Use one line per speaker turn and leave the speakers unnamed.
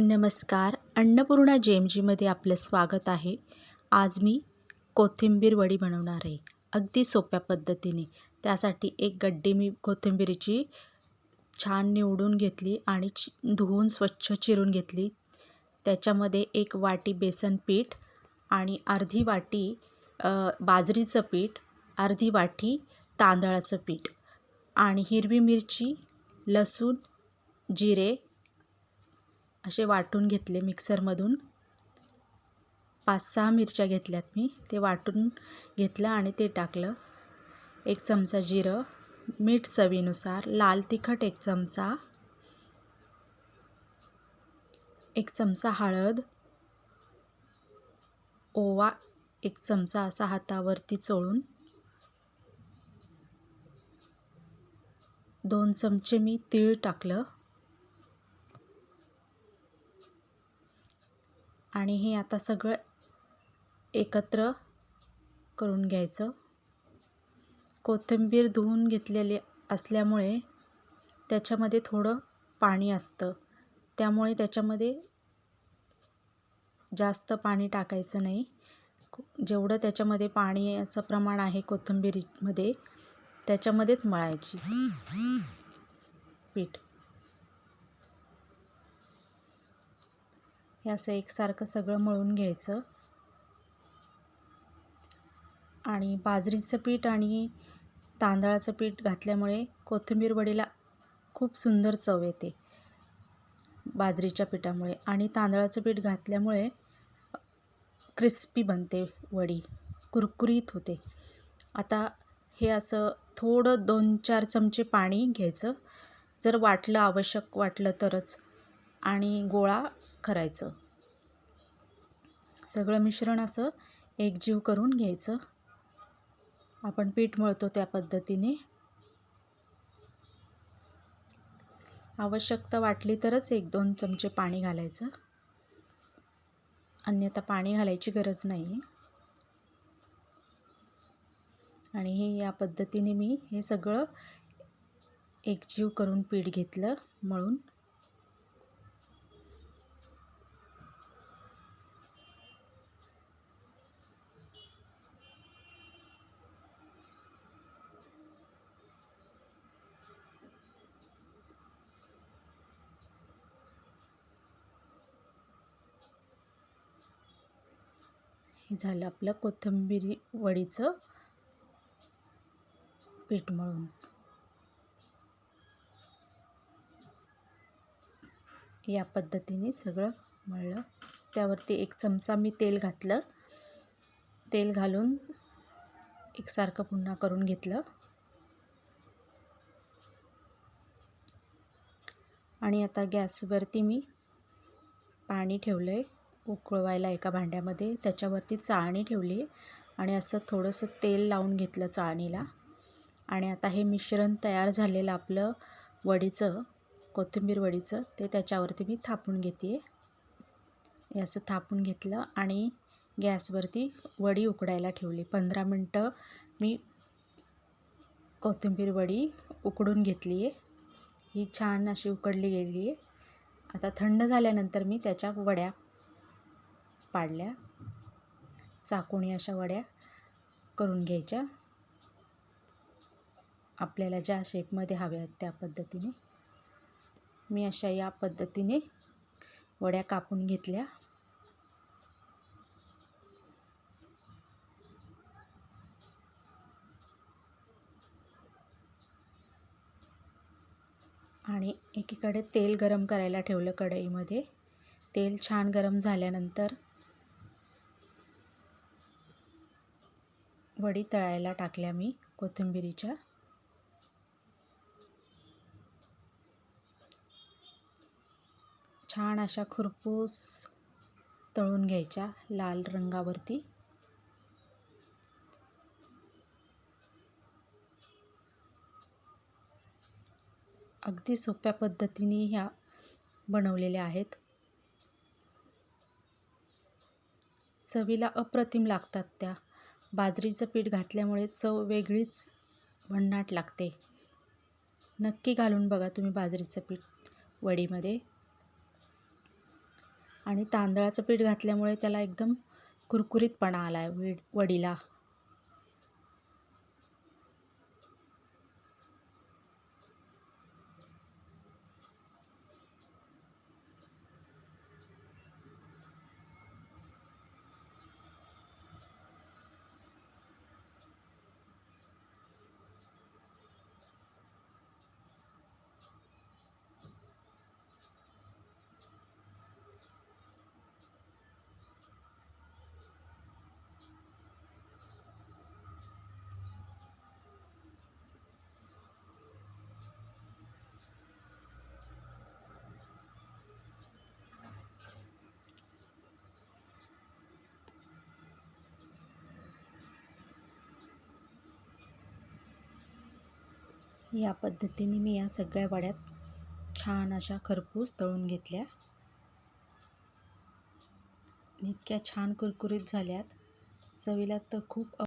नमस्कार अन्नपूर्णा जे एम जीमध्ये आपलं स्वागत आहे. आज मी कोथिंबीर वडी बनवणार आहे अगदी सोप्या पद्धतीने. त्यासाठी एक गड्डी मी कोथिंबीरीची छान निवडून घेतली आणि चि धुवून स्वच्छ चिरून घेतली. त्याच्यामध्ये एक वाटी बेसन पीठ आणि अर्धी वाटी बाजरीचं पीठ अर्धी वाटी तांदळाचं पीठ आणि हिरवी मिरची लसूण जिरे असे वाटून घेतले मिक्सरमधून. पाच सहा मिरच्या घेतल्यात मी. ते वाटून घेतलं आणि ते टाकलं. एक चमचा जिरं मीठ चवीनुसार लाल तिखट एक चमचा एक चमचा हळद ओवा एक चमचा असा हातावरती चोळून दोन चमचे मी तीळ टाकलं. आणि हे आता सगळं एकत्र करून घ्यायचं. कोथिंबीर धुवून घेतलेली असल्यामुळे त्याच्यामध्ये थोडं पाणी असतं. त्यामुळे त्याच्यामध्ये जास्त पाणी टाकायचं नाही. जेवढं त्याच्यामध्ये पाण्याचं प्रमाण आहे कोथिंबीरीमध्ये त्याच्यामध्येच मळायची पीठ. हे असं एकसारखं सगळं मळून घ्यायचं. आणि बाजरीचं पीठ आणि तांदळाचं पीठ घातल्यामुळे कोथिंबीर वडीला खूप सुंदर चव येते बाजरीच्या पिठामुळे. आणि तांदळाचं पीठ घातल्यामुळे क्रिस्पी बनते वडी कुरकुरीत होते. आता हे असं थोडं दोन चार चमचे पाणी घ्यायचं. जर वाटलं आवश्यक वाटलं तरच. आणि गोळा करायचं. सगळं मिश्रण असं एकजीव करून घ्यायचं. आपण पीठ मळतो त्या पद्धतीने. आवश्यकता वाटली तरच एक दोन चमचे पाणी घालायचं. अन्यथा पाणी घालायची गरज नाही आहे आणि हे या पद्धतीने मी हे सगळं एकजीव करून पीठ घेतलं मळून. हे झालं आपलं कोथिंबिरी वडीचं पीठ मळून. या पद्धतीने सगळं मळलं. त्यावरती एक चमचा मी तेल घातलं. तेल घालून एकसारखं पुन्हा करून घेतलं. आणि आता गॅसवरती मी पाणी ठेवलं आहे उकळवायला एका भांड्यामध्ये त्याच्यावरती चाळणी ठेवली आणि असं थोडंसं तेल लावून घेतलं चाळणीला. आणि आता हे मिश्रण तयार झालेलं आपलं वडीचं कोथिंबीर वडीचं ते त्याच्यावरती मी थापून घेते हे असं थापून घेतलं आणि गॅसवरती वडी उकडायला ठेवली. पंधरा मिनटं मी कोथिंबीर वडी उकडून घेतली आहे ही छान अशी उकडली गेली आहे आता थंड झाल्यानंतर मी त्याच्या वड्या पाडल्या. चाकूने अशा वड्या करून घ्यायच्या. आपल्याला ज्या शेपमध्ये हव्या आहेत त्या पद्धतीने. मी अशा या पद्धतीने वड्या कापून घेतल्या. आणि एकीकडे तेल गरम करायला ठेवलं कढईमध्ये. तेल छान गरम झाल्यानंतर वडी तळायला टाकल्या मी कोथिंबिरीच्या. छान अशा खुरपूस तळून घ्यायच्या लाल रंगावरती. अगदी सोप्या पद्धतीने ह्या बनवलेल्या आहेत. चवीला अप्रतिम लागतात त्या. बाजरीचं पीठ घातल्यामुळे चव वेगळीच भन्नाट लागते. नक्की घालून बघा तुम्ही बाजरीचं पीठ वडीमध्ये. आणि तांदळाचं पीठ घातल्यामुळे त्याला एकदम कुरकुरीतपणा आला आहे वीड वडीला. या पद्धतीने मी या सगळ्या वड्यात छान अशा खरपूस तळून घेतल्या. इतक्या छान कुरकुरीत झाल्यात. चवीला तर खूप